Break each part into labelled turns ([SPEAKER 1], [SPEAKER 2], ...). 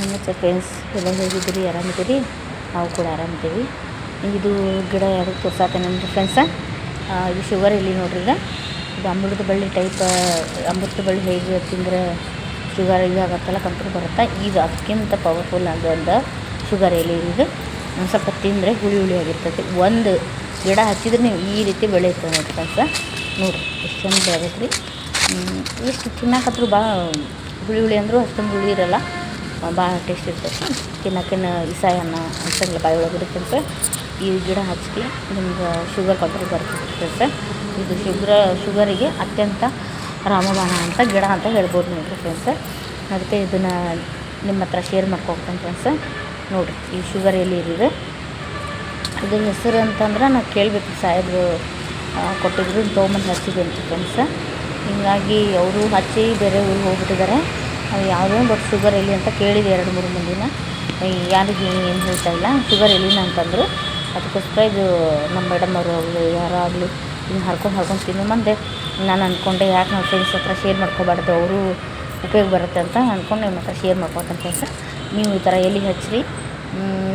[SPEAKER 1] ನಮಸ್ತೆ ಫ್ರೆಂಡ್ಸ್ ಎಲ್ಲ ಹೇಗಿದ್ದೀರಿ? ಆರಾಮಿದ್ದೀರಿ? ನಾವು ಕೂಡ ಆರಾಮಿದ್ದೀವಿ. ಇದು ಗಿಡ ಯಾರು ತೋರ್ಸಾತೆ ನಮ್ದು ಫ್ರೆಂಡ್ಸ ಇದು ಶುಗರ್ ಇಲ್ಲಿ ನೋಡ್ರಿ ಈಗ. ಇದು ಅಮೃತ ಬಳ್ಳಿ ಟೈಪ್ ಅಮೃತ ಬಳ್ಳಿ ಹೇಗೆ ತಿಂದರೆ ಶುಗರ್ ಇದಾಗತ್ತಲ್ಲ ಕಂಟ್ರೋಲ್ ಬರುತ್ತೆ? ಇದು ಅದಕ್ಕಿಂತ ಪವರ್ಫುಲ್ ಆಗೋದು ಶುಗರ್ ಎಲೆ ಇದು. ಒಂದು ಸ್ವಲ್ಪ ತಿಂದರೆ ಹುಳಿ ಹುಳಿ ಆಗಿರ್ತೈತಿ ಒಂದು ಗಿಡ ಹಚ್ಚಿದ್ರೆ ನೀವು ಈ ರೀತಿ ಬೆಳೆಯುತ್ತೆ ನೋಡಿ ಫ್ರೆಂಡ್ಸ ನೋಡಿರಿ, ಎಷ್ಟು ಚಂದ ಬೆಳೆದೈತೆ ರೀ ಎಷ್ಟು ತಿನ್ನಕತ್ರು ಭಾಳ ಹುಳಿ ಹುಳಿ ಅಂದರೂ ಅಷ್ಟೊಂದು ಹುಳಿ ಇರಲ್ಲ. ಭಾಳ ಟೇಸ್ಟ್ ಇರ್ತೈತಿ ತಿನ್ನೋಕಿನ್ನ ಇಸಾಯ ಅನ್ನ ಅನ್ಸಂಗಿಲ್ಲ ಬಾಯಿ ಒಳಗೆ ಅಂತ ಈ ಗಿಡ ಹಚ್ಚಿ ನಿಮ್ಗೆ ಶುಗರ್ ಕಂಟ್ರೋಲ್ ಬರ್ತೈತೆ ಇದು ಶುಗ್ರ ಶುಗರಿಗೆ ಅತ್ಯಂತ ರಾಮಬಾಣ ಅಂತ ಗಿಡ ಅಂತ ಹೇಳ್ಬೋದು ನೋಡಿರಿ ಫ್ರೆಂಡ್ಸ್ ಅದಕ್ಕೆ ಇದನ್ನು ನಿಮ್ಮ ಹತ್ರ ಶೇರ್ ಮಾಡ್ಕೊಳ್ತೇನೆ ಫ್ರೆಂಡ್ಸ್ ನೋಡಿರಿ, ಈ ಶುಗರ್ ಎಲ್ಲಿ ಇದೆ ಇದ್ರ ಹೆಸರು ಅಂತಂದ್ರೆ ನಾವು ಕೇಳಬೇಕು ಸಾಹೇಬ್ರು ಕೊಟ್ಟಿದ್ರು, ತೊಗೊಂಬಂದು ಹಚ್ಚಿದ್ದೀನಿ ಫ್ರೆಂಡ್ಸ್. ಹೀಗಾಗಿ ಅವರು ಹಚ್ಚಿ ಬೇರೆ ಊರಿಗೆ ಹೋಗ್ಬಿಟ್ಟಿದ್ದಾರೆ. ಯಾವುದೋ ಬಟ್ ಶುಗರ್ ಎಲ್ಲಿ ಅಂತ ಕೇಳಿದೆ ಎರಡು ಮೂರು ಮಂದಿನ. ಯಾರಿಗೆ ಏನು ಹೇಳ್ತಾ ಇಲ್ಲ. ಶುಗರ್ ಎಲ್ಲಿನ ಅಂತಂದರು ಅದಕ್ಕೋಸ್ಕರ ಇದು ನಮ್ಮ ಮೇಡಮ್ ಅವರು ಆಗಲಿ ಯಾರಾಗಲಿ ಹಿಂಗೆ ಹರ್ಕೊಂಡು ಹರ್ಕೊಂಡು ತಿನ್ನು ಮಂದೆ ನಾನು ಅಂದ್ಕೊಂಡೆ ಯಾಕೆ ನಾವು ಫ್ರೆಂಡ್ಸ್ ಹತ್ರ ಶೇರ್ ಮಾಡ್ಕೋಬಾರ್ದು? ಅವರು ಉಪಯೋಗ ಬರುತ್ತೆ ಅಂತ ಅಂದ್ಕೊಂಡು ನಿಮ್ಮ ಹತ್ರ ಶೇರ್ ಮಾಡ್ಕೊತಂತ ಸರ್ ನೀವು ಈ ಥರ ಎಲ್ಲಿ ಹಚ್ಚಿರಿ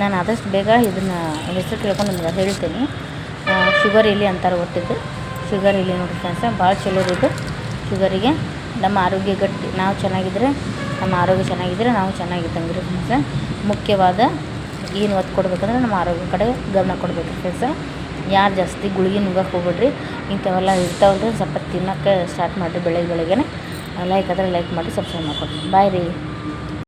[SPEAKER 1] ನಾನು ಆದಷ್ಟು ಬೇಗ ಇದನ್ನು ಹೆಸರು ಕೇಳ್ಕೊಂಡು ನಿಮ್ಗೆ ಹೇಳ್ತೀನಿ. ಶುಗರ್ ಎಲ್ಲಿ ಅಂತಾರೆ ಒಟ್ಟಿದ್ದು ಶುಗರ್ ಇಲ್ಲಿ ನೋಡಿರಿ ಫ್ರೆಂಡ್ಸ್ ಭಾಳ ಚಲೋ ಶುಗರಿಗೆ ನಮ್ಮ ಆರೋಗ್ಯ ಗಟ್ಟಿ, ನಾವು ಚೆನ್ನಾಗಿದ್ದರೆ ನಮ್ಮ ಆರೋಗ್ಯ ಚೆನ್ನಾಗಿದ್ದರೆ ನಾವು ಚೆನ್ನಾಗಿದ್ದಂಗೆ ರೀ ಫ್ರೆಂಡ್ಸ್ ಮುಖ್ಯವಾದ ಏನು ಒತ್ತು ಕೊಡ್ಬೇಕಂದ್ರೆ ನಮ್ಮ ಆರೋಗ್ಯ ಕಡೆ ಗಮನ ಕೊಡಬೇಕು ಫ್ರೆಂಡ್ಸ ಯಾರು ಜಾಸ್ತಿ ಗುಳಿಗೆ ನುಗ್ಗಕ್ಕೆ ಹೋಗ್ಬೇಡ್ರಿ. ಇಂಥವೆಲ್ಲ ಇರ್ತಾವಲ್ಲ ಸ್ವಲ್ಪ ತಿನ್ನೋಕ್ಕೆ ಸ್ಟಾರ್ಟ್ ಮಾಡಿರಿ ಬೆಳಗ್ಗೆ ಬೆಳಗ್ಗೆನೆ ಲೈಕ್ ಆದರೆ ಲೈಕ್ ಮಾಡಿ ಸಬ್ಸ್ಕ್ರೈಬ್ ಮಾಡ್ಕೊಡ್ರಿ. ಬಾಯ್ ರೀ.